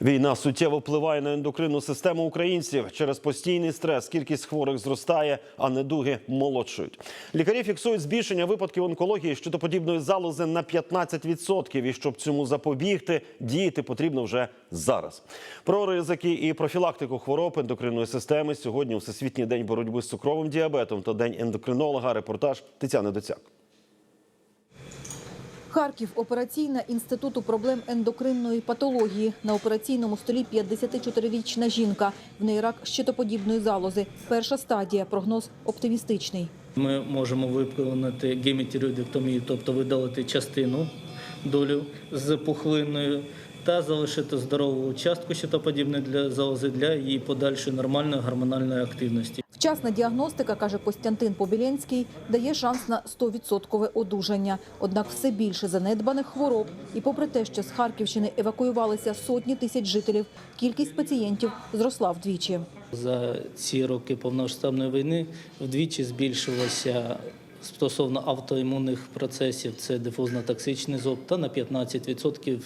Війна суттєво впливає на ендокринну систему українців. Через постійний стрес кількість хворих зростає, а недуги молодшують. Лікарі фіксують збільшення випадків онкології щитоподібної залози на 15%. І щоб цьому запобігти, діяти потрібно вже зараз. Про ризики і профілактику хвороб ендокринної системи сьогодні у Всесвітній день боротьби з цукровим діабетом та день ендокринолога. Репортаж Тетяни Доцяк. Харків, операційна інституту проблем ендокринної патології. На операційному столі 54-річна жінка. В неї рак щитоподібної залози. Перша стадія. Прогноз оптимістичний. Ми можемо виконати гемітеріодектомію, тобто видалити частину долю з пухлиною та залишити здорову частку щитоподібної для залози для її подальшої нормальної гормональної активності. Вчасна діагностика, каже Костянтин Побілєнський, дає шанс на 100% одужання. Однак все більше занедбаних хвороб. І попри те, що з Харківщини евакуювалися сотні тисяч жителів, кількість пацієнтів зросла вдвічі. За ці роки повномасштабної війни вдвічі збільшилося стосовно автоімунних процесів, це дифузно-токсичний зоб, та на 15%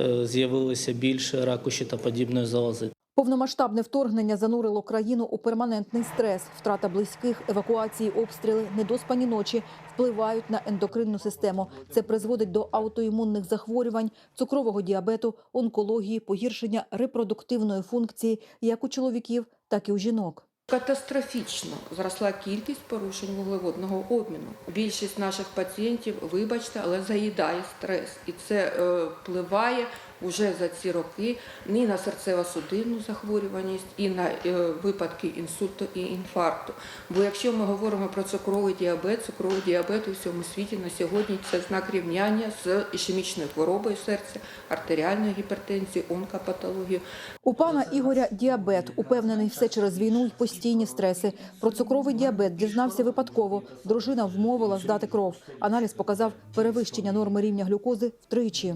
е, з'явилося більше раку щитоподібної залози. Повномасштабне вторгнення занурило країну у перманентний стрес. Втрата близьких, евакуації, обстріли, недоспані ночі впливають на ендокринну систему. Це призводить до аутоімунних захворювань, цукрового діабету, онкології, погіршення репродуктивної функції як у чоловіків, так і у жінок. Катастрофічно зросла кількість порушень вуглеводного обміну. Більшість наших пацієнтів, вибачте, але заїдає стрес, і це е, впливає уже за ці роки і на серцево-судинну захворюваність, і на е, випадки інсульту і інфаркту. Бо якщо ми говоримо про цукровий діабет, цукровий діабет у всьому світі на сьогодні це знак рівняння з ішемічною хворобою серця, артеріальною гіпертензією, онкопатологією. У пана Ігоря діабет. Упевнений, все через війну й постійні стреси. Про цукровий діабет дізнався випадково. Дружина вмовила здати кров. Аналіз показав перевищення норми рівня глюкози втричі.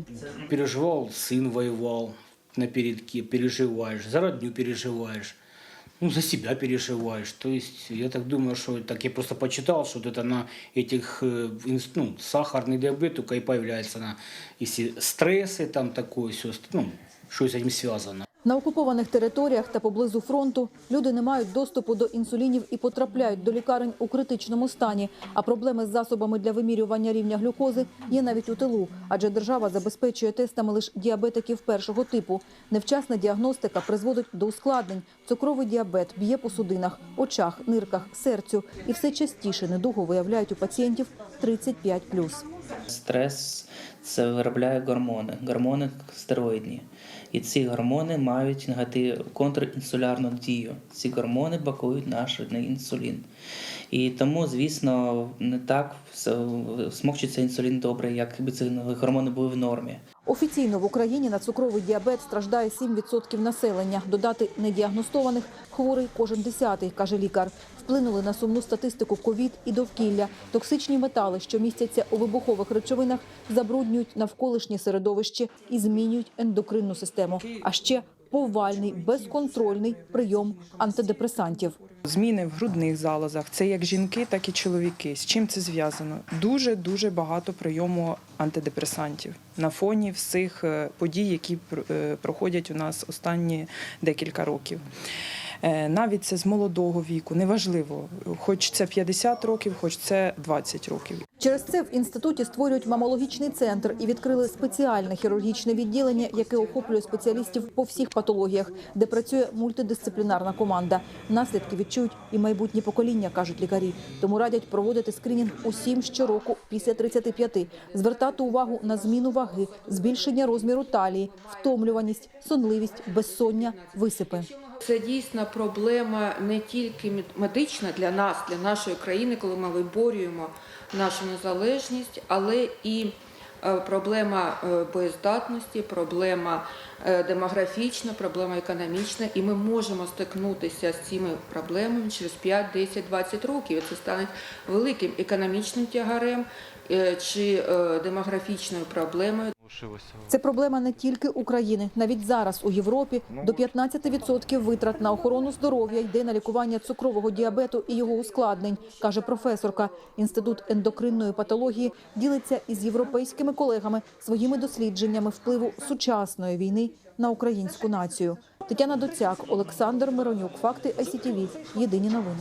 переживал, сын воевал на передке, переживаешь, за родню переживаешь, ну, за себя переживаешь. То есть я так думаю, что так я просто почитал, что вот это на этих, э, ну, сахарный диабет только и появляется на, если стрессы там такое, все, ну, что с этим связано. На окупованих територіях та поблизу фронту люди не мають доступу до інсулінів і потрапляють до лікарень у критичному стані. А проблеми з засобами для вимірювання рівня глюкози є навіть у тилу, адже держава забезпечує тестами лише діабетиків першого типу. Невчасна діагностика призводить до ускладнень. Цукровий діабет б'є по судинах, очах, нирках, серцю. І все частіше недугу виявляють у пацієнтів 35+. Стрес це виробляє гормони, гормони стероїдні. І ці гормони мають негатив контрінсулярну дію. Ці гормони блокують наш інсулін. І тому, звісно, не так смокчиться інсулін добре, якби ці гормони були в нормі. Офіційно в Україні на цукровий діабет страждає 7% населення. Додати недіагностованих хворий кожен десятий, каже лікар. Вплинули на сумну статистику ковід і довкілля. Токсичні метали, що містяться у вибухових речовинах, забруднюють навколишнє середовище і змінюють ендокринну систему. А ще повальний безконтрольний прийом антидепресантів. Зміни в грудних залозах це як жінки, так і чоловіки. З чим це зв'язано? Дуже дуже багато прийому антидепресантів на фоні всіх е, подій, які е, проходять у нас останні декілька років. Е, Навіть це з молодого віку, неважливо, хоч це 50 років, хоч це 20 років. Через це в інституті створюють мамологічний центр і відкрили спеціальне хірургічне відділення, яке охоплює спеціалістів по всіх патологіях, де працює мультидисциплінарна команда. Наслідки відчують і майбутні покоління, кажуть лікарі. Тому радять проводити скринінг усім щороку після 35, звертати увагу на зміну ваги, збільшення розміру талії, втомлюваність, сонливість, безсоння, висипи. Це дійсно проблема не тільки мед- медична для нас, для нашої країни, коли ми виборюємо нашу незалежність, але і е, проблема е, боєздатності, проблема е, демографічна, проблема економічна, і ми можемо стикнутися з цими проблемами через 5, 10, 20 років. Це стане великим економічним тягарем чи демографічною проблемою. Це проблема не тільки України. Навіть зараз у Європі до 15% витрат на охорону здоров'я йде на лікування цукрового діабету і його ускладнень, каже професорка. Інститут ендокринної патології ділиться із європейськими колегами своїми дослідженнями впливу сучасної війни на українську націю. Тетяна Доцяк, Олександр Миронюк. Факти ICTV. Єдині новини.